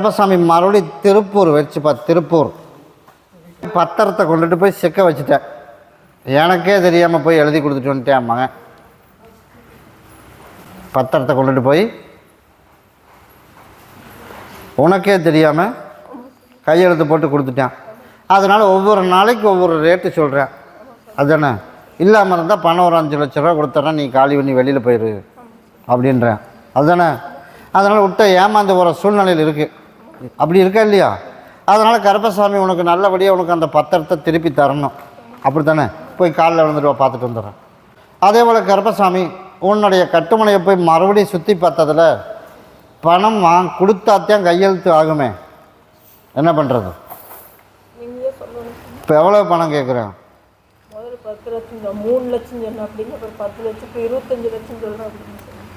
கருப்பசாமி மறுபடி திருப்பூர் வச்சுப்பா திருப்பூர். பத்திரத்தை கொண்டுட்டு போய் சிக்க வச்சுட்டேன். எனக்கே தெரியாமல் போய் எழுதி கொடுத்துட்டு வந்துட்டேன் மகன். பத்திரத்தை கொண்டுட்டு போய் உனக்கே தெரியாமல் கையெழுத்து போட்டு கொடுத்துட்டேன். அதனால் ஒவ்வொரு நாளைக்கு ஒவ்வொரு ரேட்டு சொல்கிறேன் அதுதானே இல்லாமல் இருந்தால் பணம் ஒரு அஞ்சு லட்ச ரூபா கொடுத்துட்றேன் நீ காலி பண்ணி வெளியில் போயிடு அப்படின்றேன். அதுதானே அதனால் விட்ட ஏமாந்து போகிற சூழ்நிலையில் இருக்குது அப்படி இருக்கா இல்லையா? அதனால் கருப்பசாமி உனக்கு நல்லபடியாக உனக்கு அந்த பத்திரத்தை திருப்பி தரணும். அப்படி தானே போய் காலில் விழுந்துட்டு வா, பார்த்துட்டு வந்துடுறேன். அதே போல் கருப்பசாமி உன்னுடைய கட்டுமனையை போய் மறுபடியும் சுற்றி பார்த்ததில் பணம் வாங் கொடுத்தாத்தான் கையெழுத்து ஆகுமே. என்ன பண்ணுறது இப்போ எவ்வளோ பணம் கேட்குறேன் பத்து லட்சம் மூணு லட்சம் சொன்னேன் அப்படின்னு அப்புறம் பத்து லட்சம் இப்போ இருபத்தஞ்சு லட்சம் சொல்கிறேன் அப்படின்னு சொன்னேன்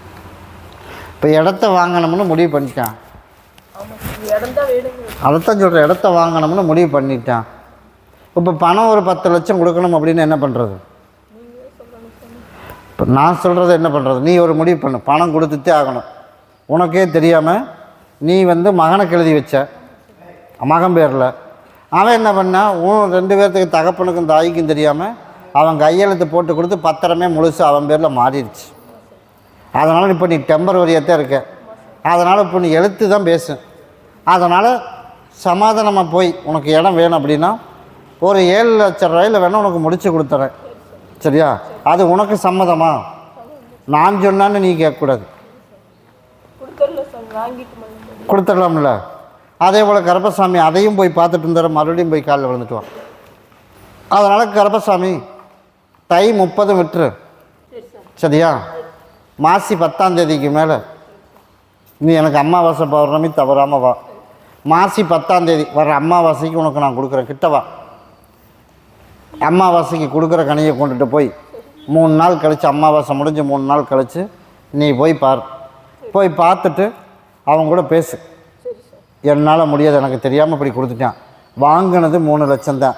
இப்போ இடத்த வாங்கணும்னு முடிவு பண்ணிட்டான். ஆமாம் அதைத்தான் சொல்கிறேன் இடத்த வாங்கணும்னு முடிவு பண்ணிட்டான். இப்போ பணம் ஒரு பத்து லட்சம் கொடுக்கணும் அப்படின்னு என்ன பண்ணுறது இப்போ நான் சொல்கிறத என்ன பண்ணுறது நீ ஒரு முடிவு பண்ணு பணம் கொடுத்துட்டே ஆகணும். உனக்கே தெரியாமல் நீ வந்து மகனுக்கு எழுதி வச்ச. மகன் பேரில். அவன் என்ன பண்ணான் உன் ரெண்டு பேர்த்துக்கு தகப்பனுக்கும் தாய்க்கும் தெரியாமல் அவன் கையெழுத்து போட்டு கொடுத்து பத்திரமே முழுசு அவன் பேரில் மாறிடுச்சு. அதனால் இப்போ நீ டெம்பரவரியாக தான் இருக்க. அதனால் இப்போ நீ எழுத்து தான் பேசு. அதனால் சமாதானமாக போய் உனக்கு இடம் வேணும் அப்படின்னா ஒரு ஏழு லட்ச ரூபாயில் வேணால் உனக்கு முடிச்சு கொடுத்துறேன். சரியா? அது உனக்கு சம்மதமா? நான் சொன்னான்னு நீ கேட்கக்கூடாது. கொடுத்துடலாம்ல. அதே போல் கருப்பசாமி அதையும் போய் பார்த்துட்டு இருந்தார மறுபடியும் போய் காலில் விழுந்துட்டு வா. அதனால் கருப்பசாமி தை முப்பது விட்டுரு. சரி சார் சரியா? மாசி பத்தாம் தேதிக்கு மேலே. நீ எனக்கு அமாவாசை பௌர்ணமி தவறாமல் வா. மாசி பத்தாம் தேதி வர அம்மாவாசைக்கு உனக்கு நான் கொடுக்குறேன். கிட்டவா அம்மாவாசைக்கு கொடுக்குற கனியை கொண்டுட்டு போய் மூணு நாள் கழித்து அம்மாவாசை முடிஞ்சு மூணு நாள் கழித்து நீ போய் பார். போய் பார்த்துட்டு அவங்க கூட பேசு. என்னால் முடியாது. எனக்கு தெரியாமல் இப்படி கொடுத்துட்டான். வாங்கினது மூணு லட்சம் தான்.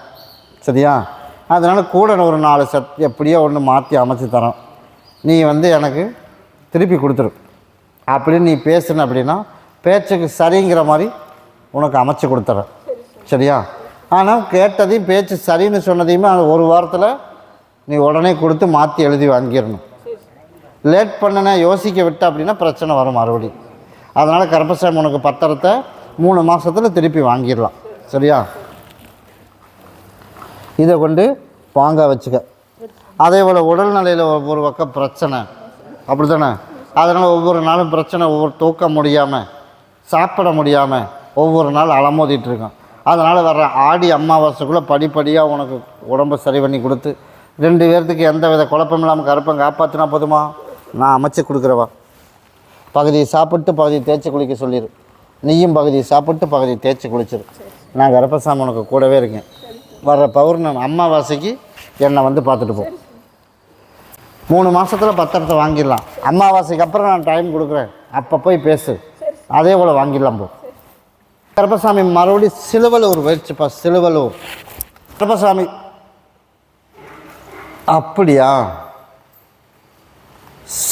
சரியா? அதனால் கூட ஒரு நாலு செட் எப்படியோ ஒன்று மாற்றி அமைச்சு தரோம் நீ வந்து எனக்கு திருப்பி கொடுத்துரு. அப்படின்னு நீ பேசுன அப்படின்னா பேச்சுக்கு சரிங்கிற மாதிரி உனக்கு அமைச்சு கொடுத்துட்றேன் சரியா? ஆனால் கேட்டதையும் பேச்சு சரின்னு சொன்னதையுமே அந்த ஒரு வாரத்தில் நீ உடனே கொடுத்து மாற்றி எழுதி வாங்கிடணும். லேட் பண்ணன யோசிக்க விட்ட அப்படின்னா பிரச்சனை வரும் மறுபடியும் அதனால் கருப்பசாமி உனக்கு பத்திரத்தை மூணு மாதத்தில் திருப்பி வாங்கிடலாம். சரியா? இதை கொண்டு வாங்க வச்சுக்க. அதே போல் உடல்நிலையில் ஒவ்வொரு பக்கம் பிரச்சனை. அப்படி தானே அதனால் ஒவ்வொரு நாளும் பிரச்சனை ஒவ்வொரு தூக்க முடியாமல் சாப்பிட முடியாமல் ஒவ்வொரு நாள் அலமோதிட்டு இருக்கான் அதனால் வர்ற ஆடி அமாவாசைக்குள்ளே படிப்படியாக உனக்கு உடம்பை சரி பண்ணி கொடுத்து ரெண்டு பேர்த்துக்கு எந்த வித குழப்பம் இல்லாமல் கருப்பம் காப்பாற்றினா போதுமா? நான் அமைச்சு கொடுக்குறவா. பகுதியை சாப்பிட்டு பகுதியை தேய்ச்சி குளிக்க சொல்லிடு நீயும் பகுதியை சாப்பிட்டு பகுதியை தேய்ச்சி குளிச்சிரு. நான் கருப்பசாமி உனக்கு கூடவே இருக்கேன். வர்ற பௌர்ணமி அம்மாவாசைக்கு என்னை வந்து பார்த்துட்டு போ. மூணு மாதத்தில் பத்திரத்தை வாங்கிடலாம். அம்மாவாசைக்கு அப்புறம் நான் டைம் கொடுக்குறேன். அப்போ போய் பேசு. அதே போல் வாங்கிடலாம் போ. கருப்பசாமி மறுபடியும் சிலுவலூர் போயிடுச்சுப்பா சிலுவலூர். கருப்பசாமி. அப்படியா?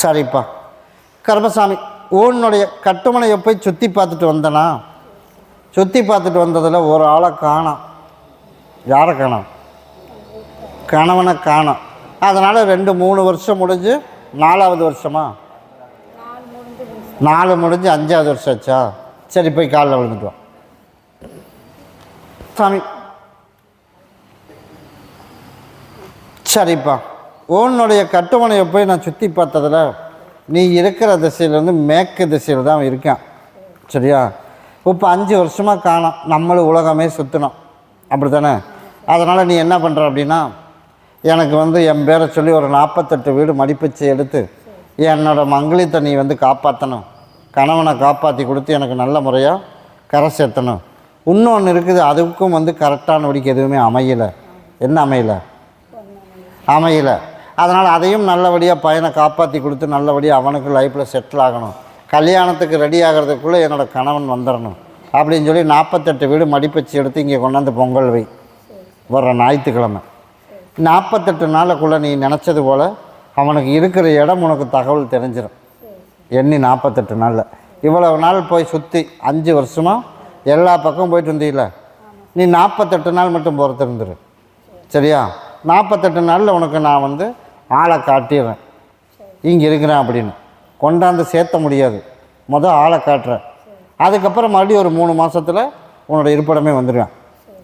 சரிப்பா. கருப்பசாமி உன்னுடைய கட்டுமனையை போய் சுற்றி பார்த்துட்டு வந்தனா? சுற்றி பார்த்துட்டு வந்ததில் ஒரு ஆளை காணோம். யாரை காணோம்? கணவனை காணோம். அதனால் ரெண்டு மூணு வருஷம் முடிஞ்சு நாலாவது வருஷமா? நாலு முடிஞ்சு அஞ்சாவது வருஷம் ஆச்சா? சரி போய் காலில் விழுந்துட்டு வா. சாமி சரிப்பா. உன்னுடைய கட்டுமனையை போய் நான் சுற்றி பார்த்ததில் நீ இருக்கிற திசையிலேருந்து மேற்கு திசையில் தான் இருக்கான். சரியா? இப்போ அஞ்சு வருஷமாக காணோம். நம்மளும் உலகமே சுற்றினோம் அப்படி தானே அதனால் நீ என்ன பண்ணுற அப்படின்னா எனக்கு வந்து என் பேரை சொல்லி ஒரு நாற்பத்தெட்டு வீடு மடிப்பிச்சு எடுத்து என்னோடய மங்களித்தை நீ வந்து காப்பாற்றணும் கணவனை காப்பாற்றி கொடுத்து எனக்கு நல்ல முறையாக கரை சேர்த்தணும். இன்னொன்று இருக்குது அதுக்கும் வந்து கரெக்டான வடிக்கு எதுவுமே அமையலை. என்ன அமையலை? அமையலை. அதனால் அதையும் நல்லபடியாக பையனை காப்பாற்றி கொடுத்து நல்லபடியாக அவனுக்கு லைஃப்பில் செட்டில் ஆகணும். கல்யாணத்துக்கு ரெடி ஆகிறதுக்குள்ளே என்னோட கணவன் வந்துடணும் அப்படின்னு சொல்லி நாற்பத்தெட்டு வீடு மடிப்பச்சு எடுத்து இங்கே கொண்டாந்து பொங்கல் வை. வர்ற ஞாயிற்றுக்கிழமை. நாற்பத்தெட்டு நாளுக்குள்ளே நீ நினச்சது போல் அவனுக்கு இருக்கிற இடம் உனக்கு தகவல் தெரிஞ்சிடும் எண்ணி நாற்பத்தெட்டு நாளில். இவ்வளவு நாள் போய் சுற்றி அஞ்சு வருஷமாக எல்லா பக்கம் போயிட்டு வந்தீங்கள நீ நாற்பத்தெட்டு நாள் மட்டும் போகிறது இருந்துரு. சரியா? நாற்பத்தெட்டு நாளில் உனக்கு நான் வந்து ஆளை காட்டிடுறேன் இங்கே இருக்கிறேன் அப்படின்னு. கொண்டாந்து சேர்த்த முடியாது. மொதல் ஆளை காட்டுறேன். அதுக்கப்புறம் மறுபடியும் ஒரு மூணு மாதத்தில் உன்னோட இருப்பிடமே வந்துடுவேன்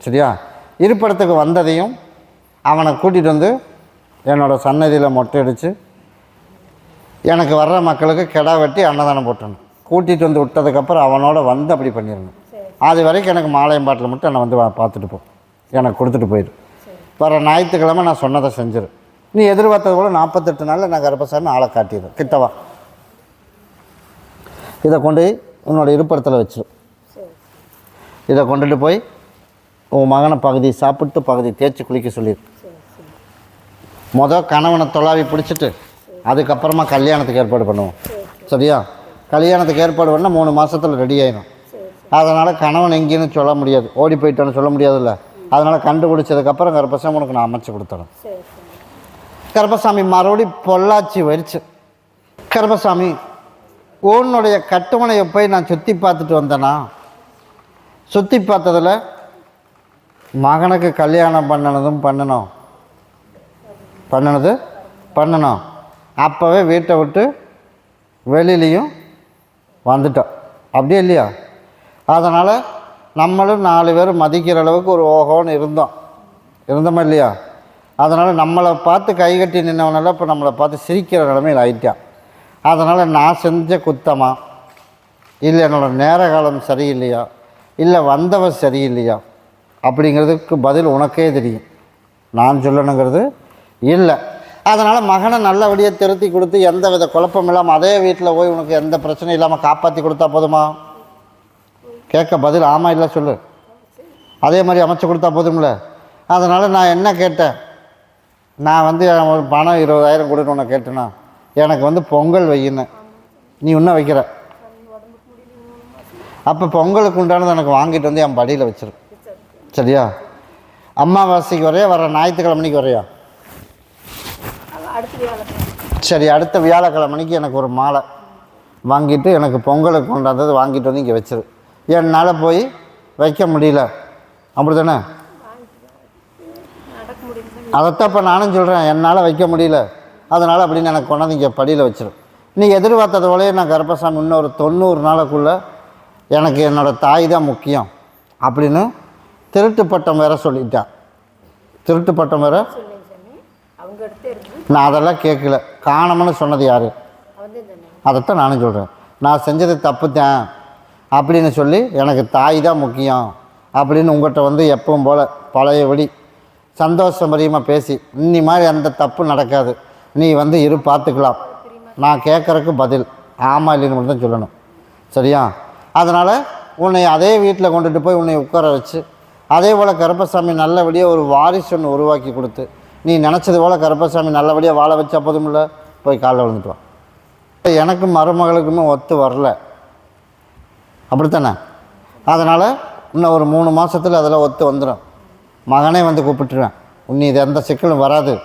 சரியா? இருப்பிடத்துக்கு வந்ததையும் அவனை கூட்டிகிட்டு வந்து என்னோடய சன்னதியில் மொட்டை அடித்து எனக்கு வர்ற மக்களுக்கு கிடா வெட்டி அன்னதானம் போட்டணும். கூட்டிகிட்டு வந்து விட்டதுக்கப்புறம் அவனோட வந்து அப்படி பண்ணிடணும். அது வரைக்கும் எனக்கு மாலையம்பாட்டில் மட்டும் என்னை வந்து வா- பார்த்துட்டு போ. எனக்கு கொடுத்துட்டு போயிடு வர ஞாயிற்றுக்கிழமை நான் சொன்னதை செஞ்சிரு. நீ எதிர்பார்த்தது போல் நாற்பத்தெட்டு நாளில் நான் கருப்பசாமி ஆளை காட்டிடுறேன். கிட்டவா இதை கொண்டு போய் உன்னோட இருப்பிடத்தில் வச்சிரு. இதை கொண்டுட்டு போய் உன் மகனை பகுதி சாப்பிட்டு பகுதி தேய்ச்சி குளிக்க சொல்லிடு மொதல் கணவனை தொலாவி பிடிச்சிட்டு அதுக்கப்புறமா கல்யாணத்துக்கு ஏற்பாடு பண்ணுவோம். சரியா? கல்யாணத்துக்கு ஏற்பாடு பண்ணால் மூணு மாதத்தில் ரெடி ஆயிடும் அதனால் கணவன் எங்கேன்னு சொல்ல முடியாது. ஓடி போயிட்டான்னு சொல்ல முடியாதுல்ல. அதனால் கண்டுபிடிச்சதுக்கப்புறம் கருப்பசாமி உனக்கு நான் அமைச்சு கொடுத்துறேன். கருப்பசாமி மறுபடி பொள்ளாச்சி வரிச்சு. கருப்பசாமி உன்னுடைய கட்டுமனையை போய் நான் சுற்றி பார்த்துட்டு வந்தேனா? சுற்றி பார்த்ததில் மகனுக்கு கல்யாணம் பண்ணனதும் பண்ணணும் பண்ணனது? பண்ணணும் அப்போவே வீட்டை விட்டு வெளியிலையும் வந்துட்டோம். அப்படியே இல்லையா? அதனால் நம்மளும் நாலு பேர் மதிக்கிற அளவுக்கு ஒரு ஓகோன்னு இருந்தோம். இருந்தோமா இல்லையா? அதனால் நம்மளை பார்த்து கை கட்டி நின்னவனெல்லாம் இப்போ நம்மளை பார்த்து சிரிக்கிற நிலமையில் ஆயிட்டான் அதனால் நான் செஞ்ச குத்தமாக இல்லை என்னோடய நேர காலம் சரியில்லையா? இல்லை வந்தவன் சரியில்லையா? அப்படிங்கிறதுக்கு பதில் உனக்கே தெரியும். நான் சொல்லணுங்கிறது இல்லை. அதனால் மகனை நல்லபடியாக திருத்தி கொடுத்து எந்த வித குழப்பம் இல்லாமல் அதே வீட்டில் போய் உனக்கு எந்த பிரச்சனையும் இல்லாமல் காப்பாற்றி கொடுத்தா போதுமா? கேட்க பதில் ஆமாம் இல்லை சொல்லு. அதே மாதிரி அமைச்சு கொடுத்தா போதும்ல. அதனால் நான் என்ன கேட்டேன்? நான் வந்து ஒரு பணம் இருபதாயிரம் கொடுன்னு உன்னை கேட்டேன்னா எனக்கு வந்து பொங்கல் வையினேன். நீ இன்னும் வைக்கிற? அப்போ பொங்கலுக்கு உண்டானது எனக்கு வாங்கிட்டு வந்து என் படியில் வச்சிரு. சரியா? அம்மாவாசைக்கு வரையா வர ஞாயிற்றுக்கிழமைக்கு வரையா? அடுத்த சரி அடுத்த வியாழக்கிழமைக்கு எனக்கு ஒரு மாலை. வாங்கிட்டு எனக்கு பொங்கலுக்கு கொண்டாந்தது வாங்கிட்டு வந்து இங்கே வச்சிரு. என்னால் போய் வைக்க முடியல. அப்படி தானே அதைத்தான் இப்போ நானும் சொல்கிறேன் என்னால் வைக்க முடியல. அதனால் அப்படின்னு எனக்கு கொண்டாந்து இங்கே படியில் வச்சிரு. நீ எதிர்பார்த்தது போலயே நான் கருப்பசாமி இன்னும் ஒரு தொண்ணூறு நாளுக்குள்ளே எனக்கு என்னோடய தாய் தான் முக்கியம் அப்படின்னு திருட்டு பட்டம் வேற சொல்லிட்டான் திருட்டு பட்டம் வேற? நான் அதெல்லாம் கேட்கல. காணோம்னு சொன்னது யார்? தான் அதைத்தான் நானும் சொல்கிறேன் நான் செஞ்சது தப்புத்தேன் அப்படின்னு சொல்லி எனக்கு தாய் தான் முக்கியம் அப்படின்னு உங்கள்கிட்ட வந்து எப்பவும் போல் பழையபடி சந்தோஷமரியமாக பேசி இன்னி மாதிரி எந்த தப்பு நடக்காது. நீ வந்து இரு பார்த்துக்கலாம் நான் கேட்குறக்கு பதில். ஆமாம் இல்லைன்னு மட்டும் தான் சொல்லணும். சரியா? அதனால் உன்னை அதே வீட்டில் கொண்டுட்டு போய் உன்னை உட்கார வச்சு அதே போல் கருப்பசாமி நல்லபடியாக ஒரு வாரிசு ஒன்று உருவாக்கி கொடுத்து நீ நினச்சது போல் கருப்பசாமி நல்லபடியாக வாழ வச்சா போதுமில்ல போய் காலைல விழுந்துட்டு வா. எனக்கும் மருமகளுக்குமே ஒத்து வரல. அப்படித்தானே? அதனால் இன்னும் ஒரு மூணு மாதத்தில் அதில் ஒத்து வந்துடும் மகனே வந்து கூப்பிட்டுருவேன். உன்னி இது எந்த சிக்கலும் வராது.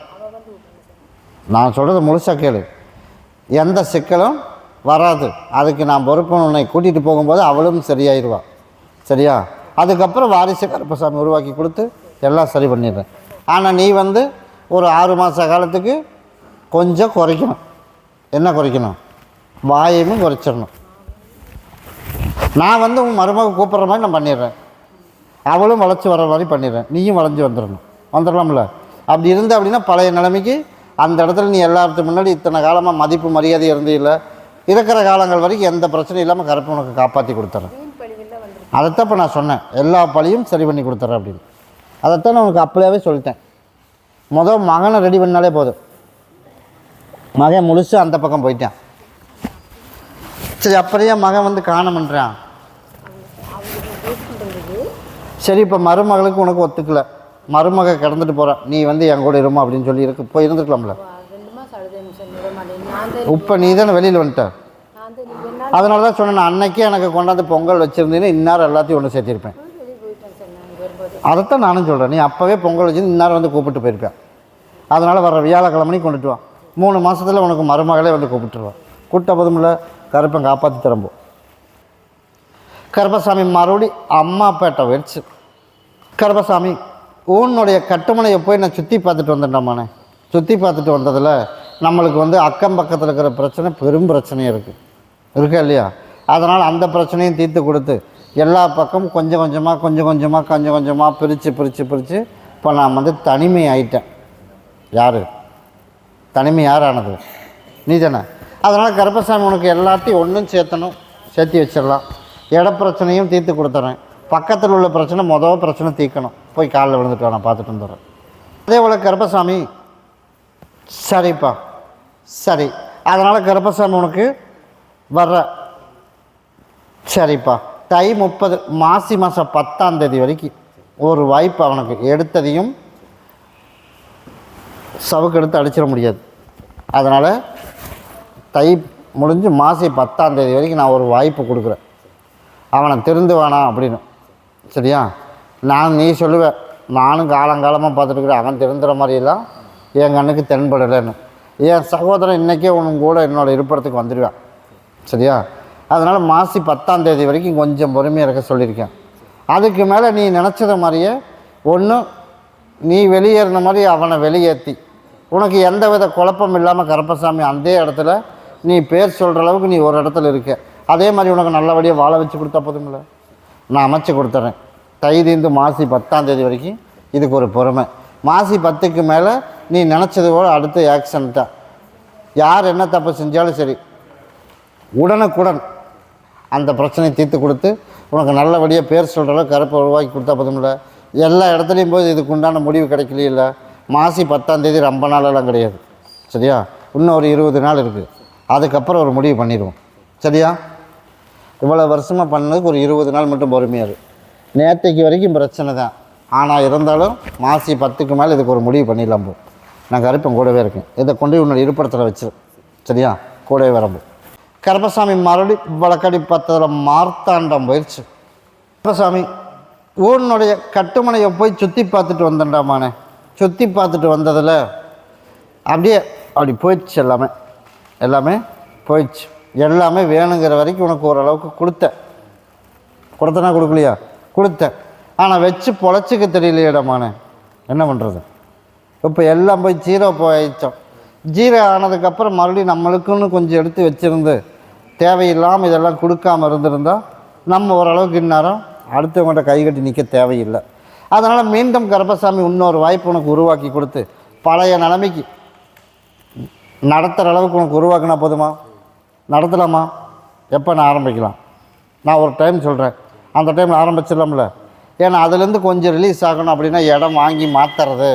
நான் சொல்கிறது முழுசாக கேளு. எந்த சிக்கலும் வராது. அதுக்கு நான் பொறுப்பு உன்னை கூட்டிகிட்டு போகும்போது அவளும் சரியாயிருவா. சரியா? அதுக்கப்புறம் வாரிசு கருப்பசாமி உருவாக்கி கொடுத்து எல்லாம் சரி பண்ணிடுறேன். ஆனால் நீ வந்து ஒரு ஆறு மாத காலத்துக்கு கொஞ்சம் குறைக்கணும். என்ன குறைக்கணும்? வாயையும் குறைச்சிடணும். நான் வந்து உன் மருமக கூப்பிட்ற மாதிரி நான் பண்ணிடுறேன். அவளும் வளைச்சி வர மாதிரி பண்ணிடுறேன். நீயும் வளைஞ்சு வந்துடணும். வந்துடலாம்ல? அப்படி இருந்து அப்படின்னா பழைய நிலைமைக்கு அந்த இடத்துல நீ எல்லாத்துக்கு முன்னாடி இத்தனை காலமாக மதிப்பு மரியாதை இருந்து இல்லை. இருக்கிற காலங்கள் வரைக்கும் எந்த பிரச்சனையும் இல்லாமல் கருப்பு உனக்கு காப்பாற்றி கொடுத்துட்றேன் அதைத்தான் இப்போ நான் சொன்னேன். எல்லா பழியும் சரி பண்ணி கொடுத்துட்றேன் அப்படின்னு. அதைத்தான் நான் உனக்கு அப்படியாவே சொல்லிட்டேன். முதல் மகனை ரெடி பண்ணாலே போதும். மகன் முழுசு அந்த பக்கம் போயிட்டான். சரி அப்புறம் மகன் வந்து காணமன்றான் சரி இப்போ மருமகளுக்கு உனக்கு ஒத்துக்கல. மருமக கிடந்துட்டு போகிறான் நீ வந்து என் கூட இருமா அப்படின்னு சொல்லி இருக்கு. போய் தான் இப்போ நீ தானே வெளியில் வந்துட்ட? அதனால தான் சொன்னேன் நான் அன்னைக்கே எனக்கு கொண்டாந்து பொங்கல் வச்சுருந்தீங்கன்னா இந்நேரம் எல்லாத்தையும் ஒன்று சேர்த்திருப்பேன். அதைத்தான் நானும் சொல்கிறேன் நீ அப்போவே பொங்கல் வச்சு இந்நேரம் வந்து கூப்பிட்டு போயிருப்பேன். அதனால் வர வியாழக்கிழமனைக்கு கொண்டுட்டு வா. மூணு மாதத்தில் உனக்கு மருமகளே வந்து கூப்பிட்டுருவான் கூப்பிட்ட போதுமில்ல கருப்பன் காப்பாற்றி தரம்போ. கருப்பசாமி மறுபடி அம்மாப்பேட்டை போயிடுச்சு கருப்பசாமி ஊனுடைய கட்டுமனையை போய் நான் சுற்றி பார்த்துட்டு வந்துட்டேன்மானே சுற்றி பார்த்துட்டு வந்ததில் நம்மளுக்கு வந்து அக்கம் பக்கத்தில் இருக்கிற பிரச்சனை பெரும் பிரச்சனையும் இருக்குது இருக்கா இல்லையா? அதனால் அந்த பிரச்சனையும் தீர்த்து கொடுத்து எல்லா பக்கமும் கொஞ்சம் கொஞ்சமாக கொஞ்சம் கொஞ்சமாக கொஞ்சம் கொஞ்சமாக பிரித்து பிரித்து பிரித்து இப்போ நான் வந்து தனிமை ஆயிட்டேன் யார்? தனிமை யாரானது நீ தானே அதனால் கருப்பசாமி உனக்கு எல்லாத்தையும் ஒன்றும் சேர்த்தணும். சேர்த்து வச்சிடலாம். இட பிரச்சனையும் தீர்த்து கொடுத்துறேன். பக்கத்தில் உள்ள பிரச்சனை மொதல் பிரச்சனை தீர்க்கணும். போய் காலில் விழுந்துட்டு நான் பார்த்துட்டு வந்துடுறேன். அதே போல் கருப்பசாமி. சரிப்பா. சரி. அதனால் கருப்பசாமி உனக்கு வர்ற. சரிப்பா. தை முப்பது மாசி மாதம் பத்தாம் தேதி வரைக்கும் ஒரு வாய்ப்பு அவனுக்கு எடுத்ததையும் சவுக்கு எடுத்து அடிச்சிட முடியாது. அதனால் தை முடிஞ்சு மாசி பத்தாம் தேதி வரைக்கும் நான் ஒரு வாய்ப்பு கொடுக்குறேன். அவனை திருந்து வேணாம் அப்படின்னு. சரியா? நான் நீ சொல்லுவேன் நானும் காலங்காலமாக பார்த்துட்டுருக்குறேன் அவன் திருந்துற மாதிரியெல்லாம் என் கண்ணுக்கு தென்படலைன்னு. என் சகோதரன் இன்றைக்கே உன் கூட என்னோட இருப்பிடத்துக்கு வந்துடுவேன். சரியா? அதனால் மாசி பத்தாம் தேதி வரைக்கும் கொஞ்சம் பொறுமையாக இருக்க சொல்லியிருக்கேன். அதுக்கு மேலே நீ நினச்சத மாதிரியே ஒன்று நீ வெளியேறின மாதிரி அவனை வெளியேற்றி உனக்கு எந்த வித குழப்பம் இல்லாமல் கருப்பசாமி அந்த இடத்துல நீ பேர் சொல்கிற அளவுக்கு நீ ஒரு இடத்துல இருக்க. அதே மாதிரி உனக்கு நல்லபடியாக வாழ வச்சு கொடுத்தா போதுமில்ல நான் அமைச்சு கொடுத்துட்றேன் தைதீந்து மாசி பத்தாம் தேதி வரைக்கும் இதுக்கு ஒரு பொறுமை. மாசி பத்துக்கு மேலே நீ நினச்சது போல் அடுத்த ஆக்ஷன் தான். யார் என்ன தப்பு செஞ்சாலும் சரி உடனுக்குடன் அந்த பிரச்சனையை தீர்த்து கொடுத்து உனக்கு நல்லபடியாக பேர் சொல்கிற கருப்பை உருவாக்கி கொடுத்தா போதும்ல? எல்லா இடத்துலையும் போய் இதுக்கு உண்டான முடிவு கிடைக்கலையே இல்லை மாசி பத்தாம் தேதி ரொம்ப நாளெல்லாம் கிடையாது. சரியா? இன்னும் ஒரு இருபது நாள் இருக்குது அதுக்கப்புறம் ஒரு முடிவு பண்ணிடுவோம். சரியா? இவ்வளோ வருஷமாக பண்ணதுக்கு ஒரு இருபது நாள் மட்டும் பொறுமையாக இரு. நேற்றைக்கு வரைக்கும் பிரச்சனை தான். ஆனால் இருந்தாலும் மாசி பத்துக்கு மேலே இதுக்கு ஒரு முடிவு பண்ணிடலாம் போ. நான் கருப்பன் கூடவே இருக்கேன். இதை கொண்டு உன்னோட இருப்பிடத்தில் வச்சிரு. சரியா? கூடவே வரம்போ. கருப்பசாமி மறுபடி வழக்கடி பத்ததில் மார்த்தாண்டம் போயிடுச்சு கருப்பசாமி ஊனுடைய கட்டுமனையை போய் சுற்றி பார்த்துட்டு வந்தேன்டாமானே. சுற்றி பார்த்துட்டு வந்ததில் அப்படியே அப்படி போயிடுச்சு எல்லாமே. எல்லாமே போயிடுச்சு. எல்லாமே வேணுங்கிற வரைக்கும் உனக்கு ஓரளவுக்கு கொடுத்தேன். கொடுத்தனா கொடுக்கலையா? கொடுத்தேன். ஆனால் வச்சு பொழைச்சிக்க தெரியலையேடமானே என்ன பண்ணுறது இப்போ எல்லாம் போய் ஜீரோ போயிடுச்சோம். ஜீரோ ஆனதுக்கப்புறம் மறுபடியும் நம்மளுக்குன்னு கொஞ்சம் எடுத்து வச்சுருந்து தேவையில்லாமல் இதெல்லாம் கொடுக்காம இருந்திருந்தால் நம்ம ஓரளவுக்கு இந்நேரம் அடுத்தவங்கள்ட்ட கை கட்டி நிற்க தேவையில்லை. அதனால் மீண்டும் கருப்பசாமி இன்னொரு வாய்ப்பு உனக்கு உருவாக்கி கொடுத்து பழைய நிலைமைக்கு நடத்துகிற அளவுக்கு உனக்கு உருவாக்கினா போதுமா? நடத்தலாமா? எப்போ நான் ஆரம்பிக்கலாம்? நான் ஒரு டைம் சொல்கிறேன் அந்த டைம் ஆரம்பிச்சிடலாம்ல. ஏன்னா அதுலேருந்து கொஞ்சம் ரிலீஸ் ஆகணும் அப்படின்னா இடம் வாங்கி மாற்றுறது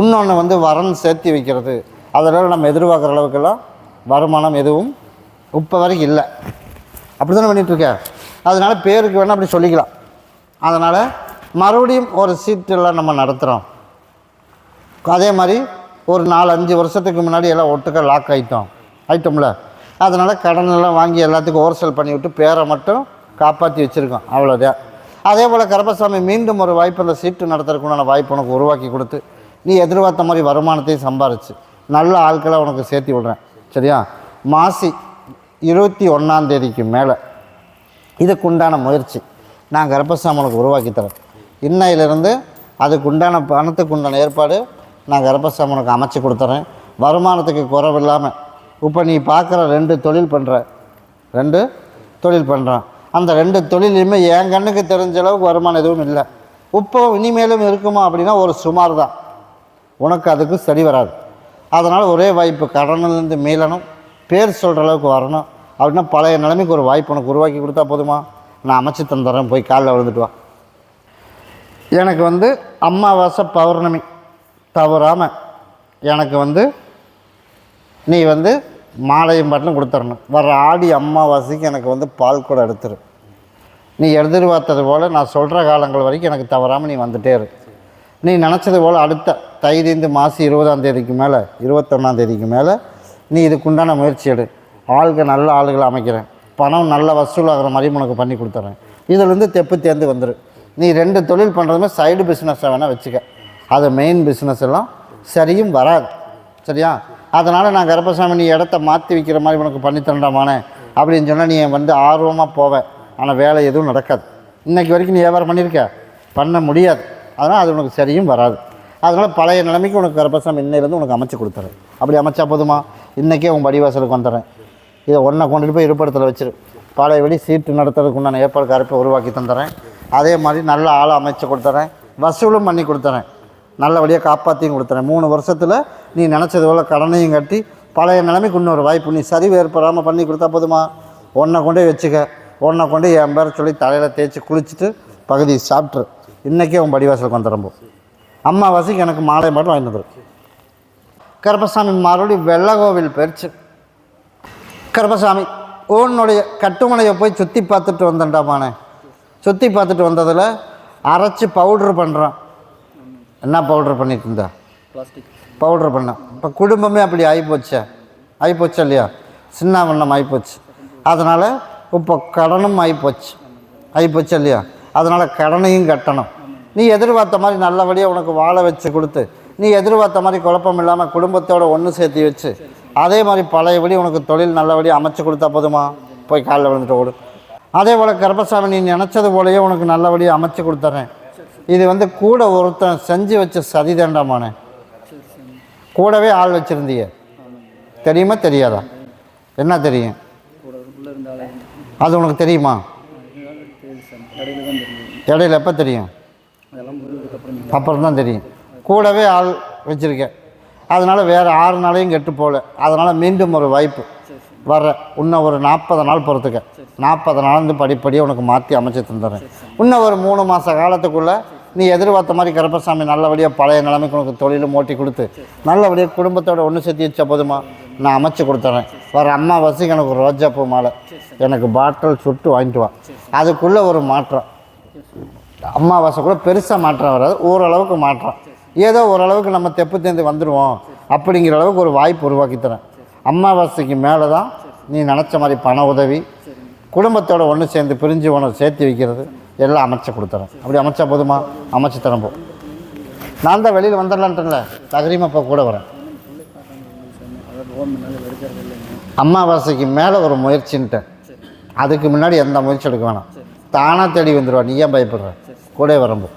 இன்னொன்று வந்து வரன் சேர்த்து வைக்கிறது. அதனால் நம்ம எதிர்பார்க்குற அளவுக்கெல்லாம் வருமானம் எதுவும் இப்போ வரைக்கும் இல்லை. அப்படி தானே பண்ணிகிட்ருக்கேன் அதனால் பேருக்கு வேணால் அப்படி சொல்லிக்கலாம். அதனால் மறுபடியும் ஒரு சீட்டெல்லாம் நம்ம நடத்துகிறோம் அதே மாதிரி ஒரு நாலு அஞ்சு வருஷத்துக்கு முன்னாடி எல்லாம் ஒட்டுக்க லாக் ஆகிட்டோம் ஆகிட்டோம்ல அதனால் கடன் எல்லாம் வாங்கி எல்லாத்துக்கும் ஓவர்செல் பண்ணி விட்டு பேரை மட்டும் காப்பாற்றி வச்சுருக்கோம். அவ்வளோதான் அதே போல் கருப்பசாமி மீண்டும் ஒரு வாய்ப்பு அந்த சீட்டு நடத்துறதுக்குண்டான வாய்ப்பு உனக்கு உருவாக்கி கொடுத்து நீ எதிர்பார்த்த மாதிரி வருமானத்தையும் சம்பாரிச்சு. நல்ல ஆட்களை உனக்கு சேர்த்தி விடுறேன். சரியா? மாசி இருபத்தி ஒன்றாம் தேதிக்கு மேலே இதுக்குண்டான முயற்சி நான் கரப்பசாமி உனக்கு உருவாக்கி தரேன். இன்னையிலிருந்து அதுக்கு உண்டான பணத்துக்கு உண்டான ஏற்பாடு நான் கர்ப்பசாமி உனக்கு அமைச்சு கொடுத்துறேன். வருமானத்துக்கு குறைவில்லாமல் இப்போ நீ பார்க்குற ரெண்டு தொழில் பண்ணுற ரெண்டு தொழில் பண்ணுறான் அந்த ரெண்டு தொழிலையுமே என் கண்ணுக்கு தெரிஞ்ச அளவுக்கு வருமானம் எதுவும் இல்லை. இப்போ இனிமேலும் இருக்குமா அப்படின்னா ஒரு சுமார் தான். உனக்கு அதுக்கு சரி வராது. அதனால் ஒரே வாய்ப்பு கடனிலேருந்து மீளணும். பேர் சொல்கிற அளவுக்கு வரணும். அப்படின்னா பழைய நிலைமைக்கு ஒரு வாய்ப்பு உனக்கு உருவாக்கி கொடுத்தா போதுமா? நான் அமைச்சு தந்துடுறேன். போய் காலில் விழுந்துட்டு வா. எனக்கு வந்து அமாவாசை பௌர்ணமி. தவறாமல் எனக்கு வந்து நீ வந்து மாலையும் பாட்டிலும் கொடுத்துடணும். வர ஆடி அம்மாவாசைக்கு எனக்கு வந்து பால் கூட எடுத்துரு. நீ எதிர்பார்த்தது போல் நான் சொல்கிற காலங்கள் வரைக்கும் எனக்கு தவறாமல் நீ வந்துட்டே இரு. நீ நினச்சது போல் அடுத்த தைதிந்து மாசி இருபதாம் தேதிக்கு மேலே இருபத்தொன்னாம் தேதிக்கு மேலே நீ இதுக்குண்டான முயற்சி எடு. ஆளுங்க நல்ல ஆளுகளை அமைக்கிறேன். பணம் நல்ல வசூலாகிற மாதிரி உனக்கு பண்ணி கொடுத்துட்றேன் இதுலேருந்து தெப்பு தேர்ந்து வந்துடு நீ ரெண்டு தொழில் பண்ணுறதுமே சைடு பிஸ்னஸை வேணால் வச்சுக்க. அது மெயின் பிஸ்னஸ் எல்லாம் சரியும் வராது. சரியா? அதனால் நான் கருப்பசாமி நீ இடத்த மாற்றி வைக்கிற மாதிரி உனக்கு பண்ணித்தரண்டாமானே அப்படின்னு சொன்னால் நீ வந்து ஆர்வமாக போவேன் ஆனால் வேலை எதுவும் நடக்காது. இன்றைக்கி வரைக்கும் நீ வியாபாரம் பண்ணியிருக்க பண்ண முடியாது. அதனால் அது உனக்கு சரியும் வராது. அதனால் பழைய நிலைமைக்கு உனக்கு கருப்பசாமி இன்னையிலேருந்து உனக்கு அமைச்சு கொடுத்துறேன் அப்படி அமைச்சா போதுமா? இன்றைக்கே உன் படிவாசலுக்கு வந்துடுறேன். இதை ஒன்றை கொண்டுட்டு போய் இருப்பிடத்தில் வச்சிரு. பழைய வெடி சீட்டு நடத்துறதுக்கு உண்டான ஏற்பாடு கருப்பை உருவாக்கி தந்துடுறேன். அதே மாதிரி நல்ல ஆளை அமைச்சு கொடுத்துறேன். வசூலும் பண்ணி கொடுத்துறேன். நல்லபடியாக காப்பாற்றியும் கொடுத்துறேன். மூணு வருஷத்தில் நீ நினச்சது போல் கடனையும் கட்டி பழைய நிலைமைக்கு இன்னொரு வாய்ப்பு. நீ சரிவு ஏற்படாமல் பண்ணி கொடுத்தா போதுமா? ஒன்றை கொண்டே வச்சுக்க. ஒன்றை கொண்டு என் பேரை சொல்லி தலையில் தேய்ச்சி குளிச்சுட்டு பகுதி சாப்பிட்ரு இன்றைக்கே உன் படிவாசலுக்கு வந்துடும்போ அம்மாவாசைக்கு எனக்கு மாலை மட்டும் வாங்கிட்டு வந்துரு. கருப்பசாமி மறுபடியும் வெள்ளகோவில் பெருச்சு கருப்பசாமி உன்னுடைய கட்டுமனையை போய் சுற்றி பார்த்துட்டு வந்தேன்டாமானே. சுற்றி பார்த்துட்டு வந்ததில் அரைச்சி பவுட்ரு பண்ணுறான் என்ன பவுட்ரு பண்ணிட்டு இருந்தா பிளாஸ்டிக் பவுட்ரு பண்ணேன் இப்போ குடும்பமே அப்படி ஆகிப்போச்சே ஆகிப்போச்சா இல்லையா? சின்ன வண்ணம் ஆகிப்போச்சு அதனால் இப்போ கடனும் ஆகிப்போச்சு ஆகிப்போச்சா இல்லையா? அதனால் கடனையும் கட்டணும். நீ எதிர்பார்த்த மாதிரி நல்லபடியாக உனக்கு வாழ வச்சு கொடுத்து நீ எதிர்பார்த்த மாதிரி குழப்பம் இல்லாமல் குடும்பத்தோட ஒன்று சேர்த்து வச்சு அதே மாதிரி பழையபடி உனக்கு தொழில் நல்லபடியாக அமைச்சு கொடுத்தா போதுமா? போய் காலில் விழுந்துட்டு ஓடு. அதே போல் கருப்பசாமி நீ நினச்சது போலயே உனக்கு நல்லபடியாக அமைச்சு கொடுத்துட்றேன் இது வந்து கூட ஒருத்தன் செஞ்சு வச்ச சதி கூடவே ஆள் வச்சுருந்தீங்க தெரியுமா தெரியாதா? என்ன தெரியும்? அது உனக்கு தெரியுமா? இடையில எப்போ தெரியும்? அப்புறம் தான் தெரியும். கூடவே ஆள் வச்சுருக்கேன். அதனால் வேறு ஆறு நாளையும் கெட்டு போகல அதனால் மீண்டும் ஒரு வாய்ப்பு. வர்ற. இன்னும் ஒரு நாற்பது நாள் பொறுத்துக்க. நாற்பது நாள்ந்து படிப்படியாக உனக்கு மாற்றி அமைச்சு தந்துடுறேன். இன்னும் ஒரு மூணு மாத காலத்துக்குள்ளே நீ எதிர்பார்த்த மாதிரி கருப்பசாமி நல்லபடியாக பழைய நிலைமைக்கு உனக்கு தொழிலும் ஓட்டி கொடுத்து நல்லபடியாக குடும்பத்தோட ஒன்று சேர்த்து வச்சா போதுமா? நான் அமைச்சு கொடுத்துட்றேன் வர அம்மாவாசைக்கு எனக்கு ஒரு ரோஜாப்பூ மாலை. எனக்கு பாட்டில் சுட்டு வாங்கிட்டு வா. அதுக்குள்ளே ஒரு மாற்றம். அமாவாசை கூட பெருசாக மாற்றம் வராது. ஓரளவுக்கு மாற்றம். ஏதோ ஓரளவுக்கு நம்ம தெப்பு தேர்ந்து வந்துடுவோம் அப்படிங்கிற அளவுக்கு ஒரு வாய்ப்பு உருவாக்கி தரேன் அமாவாசைக்கு மேலே தான் நீ நினச்ச மாதிரி பண உதவி குடும்பத்தோட ஒன்று சேர்ந்து பிரிஞ்சு உனக்கு சேர்த்து வைக்கிறது எல்லாம் அமைச்சு கொடுத்துறேன். அப்படி அமைச்சா போதுமா? அமைச்சு தரேன் போ. நான் தான் வெளியில் வந்துடலான்ட்டுல தகரிமா இப்போ கூட வரேன். அம்மாவாசைக்கு மேலே அமாவாசைக்கு மேலே ஒரு முயற்சின்ட்டேன். அதுக்கு முன்னாடி எந்த முயற்சி எடுக்க வேணாம். தானாக தேடி வந்துடுவா நீ ஏன் பயப்படுற? கூட வரம்போ